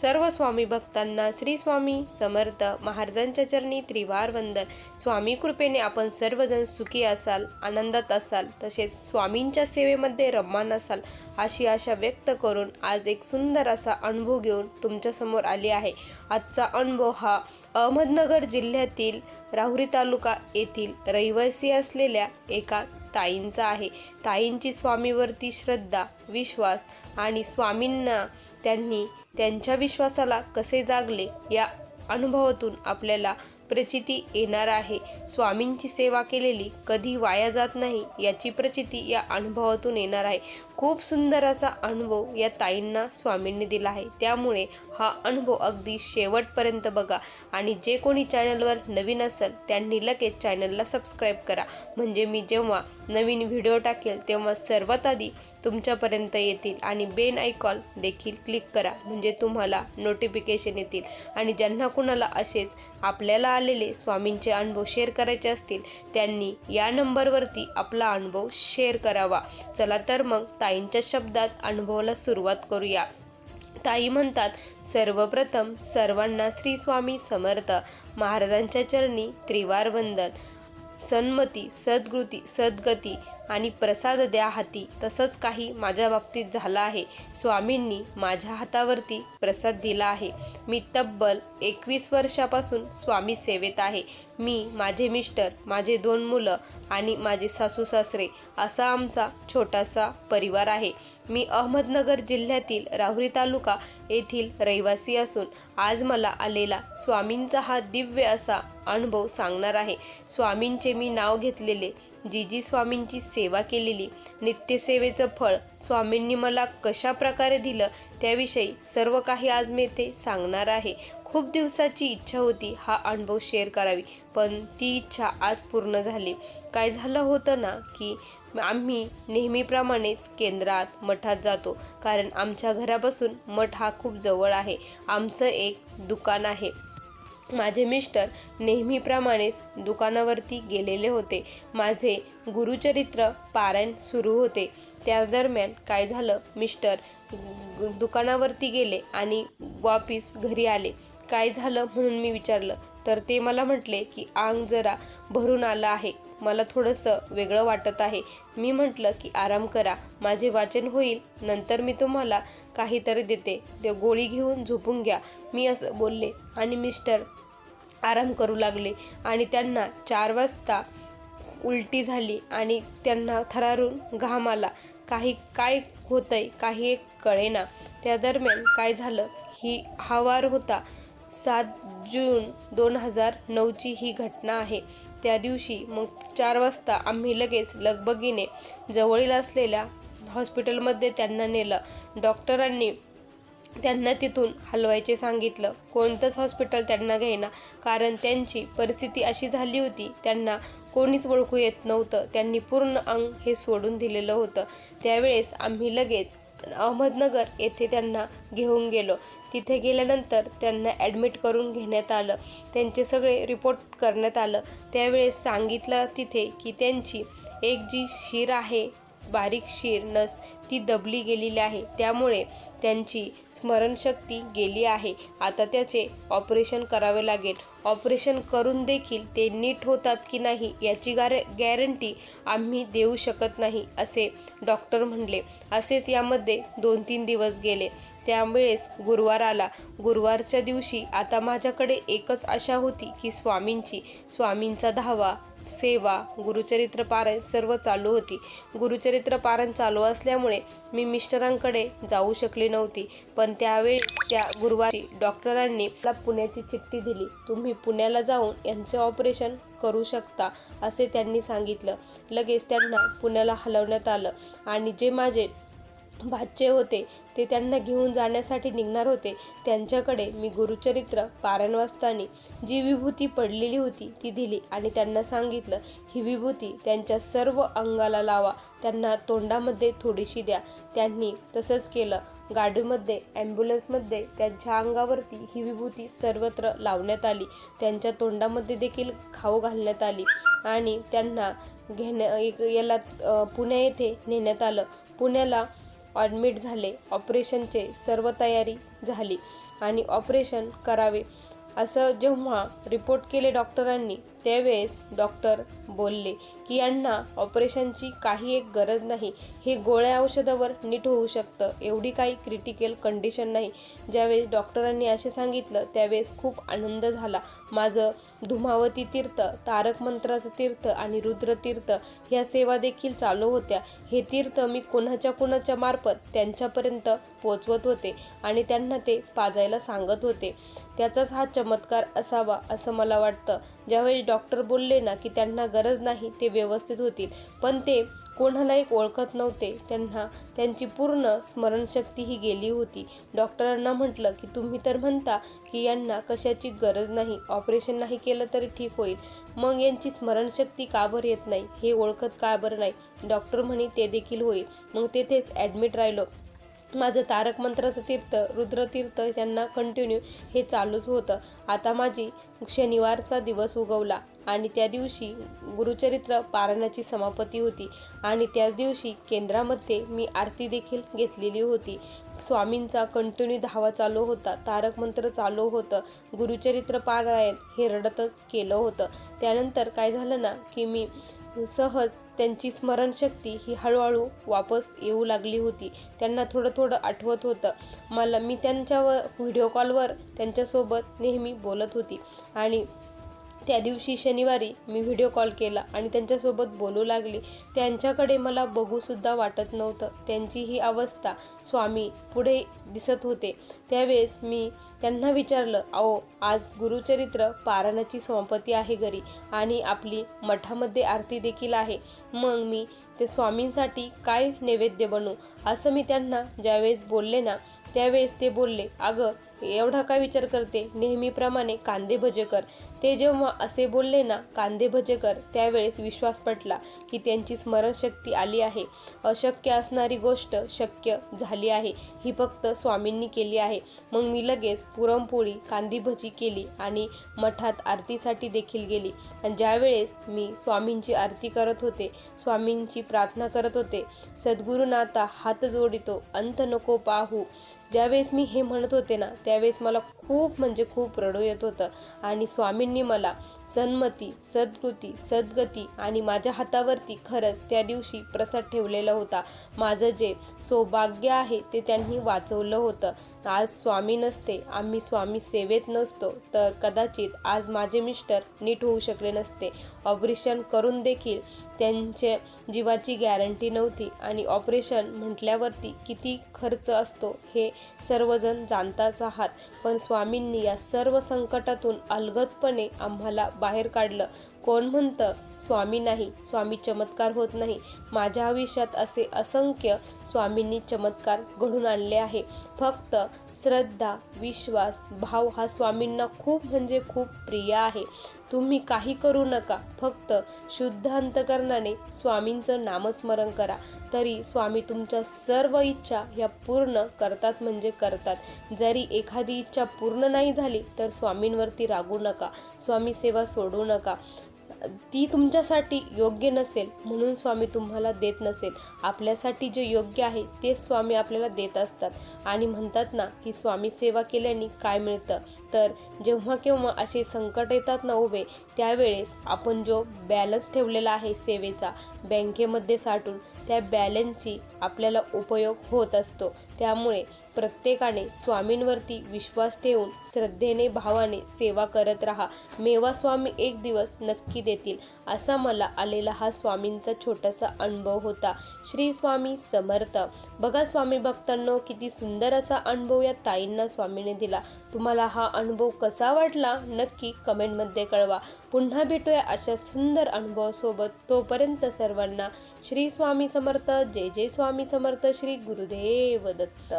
सर्व स्वामी भक्तांना श्री स्वामी समर्थ महाराजांच्या चरणी त्रिवार वंदन. स्वामी कृपेने आपण सर्वजण सुखी असाल आनंदात असाल तसेच स्वामींच्या सेवेमध्ये रममान असाल अशी आशा व्यक्त करून आज एक सुंदर असा अनुभव घेऊन तुमच्यासमोर आली आहे. आजचा अनुभव हा अहमदनगर जिल्ह्यातील राहुरी तालुका येथील रहिवासी असलेल्या एका ताईंचा आहे. ताईंची स्वामीवरती श्रद्धा विश्वास आणि स्वामींना त्यांनी त्यांच्या विश्वासाला कसे जागले या अनुभवातून आपल्याला प्रचिती येणार आहे. स्वामींची सेवा केलेली कधी वाया जात नाही याची प्रचिती या अनुभवातून येणार आहे. खूप सुंदर असा अनुभव या ताईंना स्वामींनी दिला आहे. त्यामुळे हा अनुभव अगदी शेवटपर्यंत बघा आणि जे कोणी चॅनलवर नवीन असेल त्यांनी लगेच चॅनलला सबस्क्राईब करा. म्हणजे मी जेव्हा नवीन व्हिडिओ टाकेल तेव्हा सर्वात आधी तुमच्यापर्यंत येतील आणि बेन आयकॉल देखील क्लिक करा म्हणजे तुम्हाला नोटिफिकेशन येतील. आणि ज्यांना कुणाला असेच आपल्याला आलेले स्वामींचे अनुभव शेअर करायचे असतील त्यांनी या नंबरवरती आपला अनुभव शेअर करावा. चला तर मग ताईंच्या शब्दात अनुभवाला सुरुवात करूया. ताई म्हणतात सर्वप्रथम सर्वांना श्री स्वामी समर्थ. महाराजांच्या चरणी त्रिवार वंदन. सन्मती सद्गृती सद्गती आणि प्रसाद द्या हाती. तसंच काही माझ्या बाबतीत झालं आहे. स्वामींनी माझ्या हातावरती प्रसाद दिला आहे. मी तब्बल एकवीस वर्षापासून स्वामी सेवेत आहे. मी माझे मिस्टर माझे दोन मुलं आणि माझे सासू सासरे असा आमचा छोटासा परिवार आहे. मी अहमदनगर जिल्ह्यातील राहुरी तालुका येथील रहिवासी असून आज मला आलेला स्वामींचा हा दिव्य असा अनुभव सांगणार आहे. स्वामींचे मी नाव घेतलेले जीजी स्वामींची सेवा केलेली नित्यसेवेचं फळ स्वामींनी मला कशा प्रकारे दिलं त्याविषयी सर्व काही आज मी ते सांगणार आहे. खूप दिवसाची इच्छा होती हा अनुभव शेअर करावी पण ती इच्छा आज पूर्ण झाली. काय झालं होतं ना की आम्ही नेहमीप्रमाणेच केंद्रात मठात जातो कारण आमच्या घरापासून मठ हा खूप जवळ आहे. आमचं एक दुकान आहे. माझे मिस्टर नेहमीप्रमाणेच दुकानावरती गेलेले होते. माझे गुरुचरित्र पारायण सुरू होते. त्या दरम्यान काय झालं? मिस्टर दुकानावरती गेले आणि वापिस घरी आले. काय झालं म्हणून मी विचारलं. तर ते मला म्हटले की आंग जरा भरून आलं आहे. मला थोडंसं वेगळं वाटत आहे. मी म्हटलं की आराम करा. माझे वाचन होईल. नंतर मी तुम्हाला काहीतरी देते. ते गोळी घेऊन झोपून घ्या. मी असं बोलले आणि मिस्टर आराम करू लागले आणि त्यांना चार वाजता उलटी झाली आणि त्यांना थरारून घाम आला. काही काय होतंय? काही एक कळेना. त्या दरम्यान काय झालं? ही हा वार होता सात जून दोन हजार नऊची ही घटना आहे. त्या दिवशी मग चार वाजता आम्ही लगेच लगबगीने जवळील असलेल्या हॉस्पिटलमध्ये त्यांना नेलं. डॉक्टरांनी त्यांना तिथून हलवायचे सांगितलं. कोणतंच हॉस्पिटल त्यांना घेईना. कारण त्यांची परिस्थिती अशी झाली होती त्यांना कोणीच ओळखू येत नव्हतं. त्यांनी पूर्ण अंग हे सोडून दिलेलं होतं. त्यावेळेस आम्ही लगेच अहमदनगर येथे त्यांना घेऊन गेलो. तिथे गेल्यानंतर त्यांना ॲडमिट करून घेण्यात आलं. त्यांचे सगळे रिपोर्ट करण्यात आलं. त्यावेळेस सांगितलं तिथे की त्यांची एक जी शिर आहे बारीक शीर नस ती दबली गेलेली आहे. त्यामुळे त्यांची स्मरणशक्ती गेली आहे. आता त्याचे ऑपरेशन करावे लागेल. ऑपरेशन करून देखील ते नीट होतात की नाही याची गार गॅरंटी आम्ही देऊ शकत नाही असे डॉक्टर म्हणले. असेच यामध्ये दोन तीन दिवस गेले. त्यावेळेस गुरुवार आला. गुरुवारच्या दिवशी आता माझ्याकडे एकच आशा होती की स्वामींची स्वामींचा धावा सेवा गुरुचरित्र पारायण सर्व चालू होती. गुरुचरित्र पारायण चालू असल्यामुळे मी मिस्टरांकडे जाऊ शकली नव्हती. पण त्यावेळी त्या गुरुवारी डॉक्टरांनी मला पुण्याची चिठ्ठी दिली. तुम्ही पुण्याला जाऊन यांचे ऑपरेशन करू शकता असे त्यांनी सांगितलं. लगेच त्यांना पुण्याला हलवण्यात आलं आणि जे माझे भाचे होते. ते त्यांना घेऊन जाण्यासाठी निघणार होते. त्यांच्याकडे मी गुरुचरित्र पारायण वाचताना जी विभूती पडलेली होती ती दिली आणि त्यांना सांगितलं ही विभूती त्यांच्या सर्व अंगाला लावा. त्यांना तोंडामध्ये थोडीशी द्या. त्यांनी तसंच केलं. गाडीमध्ये ॲम्ब्युलन्समध्ये त्यांच्या अंगावरती ही विभूती सर्वत्र लावण्यात आली. त्यांच्या तोंडामध्ये देखील खाऊ घालण्यात आली आणि त्यांना घेण्या एक याला पुणे येथे नेण्यात आलं. पुण्याला ॲडमिट झाले. ऑपरेशनचे सर्व तयारी झाली आणि ऑपरेशन करावे. असं जेव्हा रिपोर्ट केले डॉक्टरांनी त्यावेळेस डॉक्टर बोलले की यांना ऑपरेशनची काही एक गरज नाही. हे गोळ्या औषधावर नीट होऊ शकतं. एवढी काही क्रिटिकल कंडिशन नाही. ज्यावेळेस डॉक्टरांनी असे सांगितलं त्यावेळेस खूप आनंद झाला. माझं धुमावती तीर्थ तारक मंत्राचं तीर्थ आणि रुद्रतीर्थ ह्या सेवा देखील चालू होत्या. हे तीर्थ मी कोणाच्या कोणाच्या मार्फत त्यांच्यापर्यंत पोचवत होते आणि त्यांना ते पाजायला सांगत होते. त्याचाच हा चमत्कार असावा असं मला वाटतं. ज्यावेळेस डॉ डॉक्टर बोलले ना की त्यांना गरज नाही ते व्यवस्थित होतील. पण ते कोणाला एक ओळखत नव्हते. त्यांना त्यांची पूर्ण स्मरणशक्ती ही गेली होती. डॉक्टरांना म्हटलं की तुम्ही तर म्हणता की यांना कशाची गरज नाही. ऑपरेशन नाही केलं तरी ठीक होईल. मग यांची स्मरणशक्ती का बरं येत नाही? हे ओळखत का बरं नाही? डॉक्टर म्हणे ते देखील होईल. मग तेथेच ॲडमिट राहिलो. माझं तारक मंत्राचं तीर्थ रुद्रतीर्थ यांना कंटिन्यू हे चालूच होतं. आता माझी शनिवारचा दिवस उगवला आणि त्या दिवशी गुरुचरित्र पारायणाची समापती होती आणि त्याच दिवशी केंद्रामध्ये मी आरती देखील घेतलेली होती. स्वामींचा कंटिन्यू धावा चालू होता तारक मंत्र चालू होतं गुरुचरित्र पारायण हे रडतच केलं होतं. त्यानंतर काय झालं ना की मी सहज त्यांची स्मरणशक्ती ही हळूहळू वापस येऊ लागली होती. त्यांना थोडं थोडं आठवत होतं. मला मी त्यांच्यावर व्हिडिओ कॉलवर त्यांच्यासोबत नेहमी बोलत होती. आणि त्या दिवशी शनिवारी मी व्हिडिओ कॉल केला आणि त्यांच्यासोबत बोलू लागली. त्यांच्याकडे मला बघूसुद्धा वाटत नव्हतं. त्यांची ही अवस्था स्वामी पुढे दिसत होते. त्यावेळेस मी त्यांना विचारलं अहो आज गुरुचरित्र पारायणाची समापती आहे घरी आणि आपली मठामध्ये आरती देखील आहे. मग मी ते स्वामींसाठी काय नैवेद्य बनू असं मी त्यांना ज्यावेळेस बोलले ना त्यावेळेस ते बोलले अगं एवढा काय विचार करते? नेहमीप्रमाणे कांदे भजे कर. ते जेव्हा असे बोलले ना कांदे भजे कर त्यावेळेस विश्वास पटला की त्यांची स्मरणशक्ती आली आहे. अशक्य असणारी गोष्ट शक्य झाली आहे. ही फक्त स्वामींनी केली आहे. मग मी लगेच पुरणपोळी कांदी भजी केली आणि मठात आरतीसाठी देखील गेली. आणि ज्यावेळेस मी स्वामींची आरती करत होते स्वामींची प्रार्थना करत होते सद्गुरुनाथा हात जोडितो अंत नको पाहू. ज्यावेळेस मी हे म्हणत होते ना त्यावेळेस मला खूप म्हणजे खूप रडू येत होतं. आणि स्वामींनी मला सन्मती सद्कृती सद्गती आणि माझ्या हातावरती खरंच त्या दिवशी प्रसाद ठेवलेला होता. माझं जे सौभाग्य आहे ते त्यांनी वाचवलं होतं. आज स्वामी नसते आम्ही स्वामी सेवेत नसतो तर कदाचित आज माझे मिस्टर नीट होऊ शकले नसते. ऑपरेशन करून देखील त्यांच्या जीवाची गॅरंटी नव्हती आणि ऑपरेशन म्हटल्यावरती किती खर्च असतो हे सर्वजण जाणताच आहात. पण स्वामींनी या सर्व संकटातून अलगदपणे आम्हाला बाहेर काढलं. कोण म्हणतं? स्वामी नाही. स्वामी चमत्कार होत नाही. माझ्या आयुष्यात असे असंख्य स्वामींनी चमत्कार घडून आणले आहे. फक्त श्रद्धा विश्वास भाव हा स्वामींना खूप म्हणजे खूप प्रिय आहे. तुम्ही काही करू नका. फक्त शुद्ध अंतकरणाने स्वामींचं नामस्मरण करा. तरी स्वामी तुमच्या सर्व इच्छा ह्या पूर्ण करतात म्हणजे करतात. जरी एखादी इच्छा पूर्ण नाही झाली तर स्वामींवरती रागू नका. स्वामी सेवा सोडू नका. ती तुमच्यासाठी योग्य नसेल म्हणून स्वामी तुम्हाला देत नसेल. आपल्यासाठी जे योग्य आहे तेच स्वामी आपल्याला देत असतात. आणि म्हणतात ना की स्वामी सेवा केल्याने काय मिळतं? तर जेव्हा केव्हा असे संकट येतात ना उभे त्यावेळेस आपण जो बॅलन्स ठेवलेला आहे सेवेचा बँकेमध्ये साठून त्या बॅलन्सची आपल्याला उपयोग होत असतो. त्यामुळे प्रत्येकाने स्वामींवरती विश्वास ठेवून श्रद्धेने भावाने सेवा करत राहा. मेवा स्वामी एक दिवस नक्की देतील असा मला आलेला हा स्वामींचा छोटासा अनुभव होता. श्री स्वामी समर्थ. बघा स्वामी भक्तांनो किती सुंदर असा अनुभव या ताईंना स्वामीने दिला. तुम्हाला हा अनुभव कसा वाटला? नक्की कमेंटमध्ये कळवा. पुन्हा भेटूया अशा सुंदर अनुभवासोबत. तोपर्यंत सर्वांना श्री स्वामी समर्थ जय जय स्वामी समर्थ श्री गुरुदेव दत्त.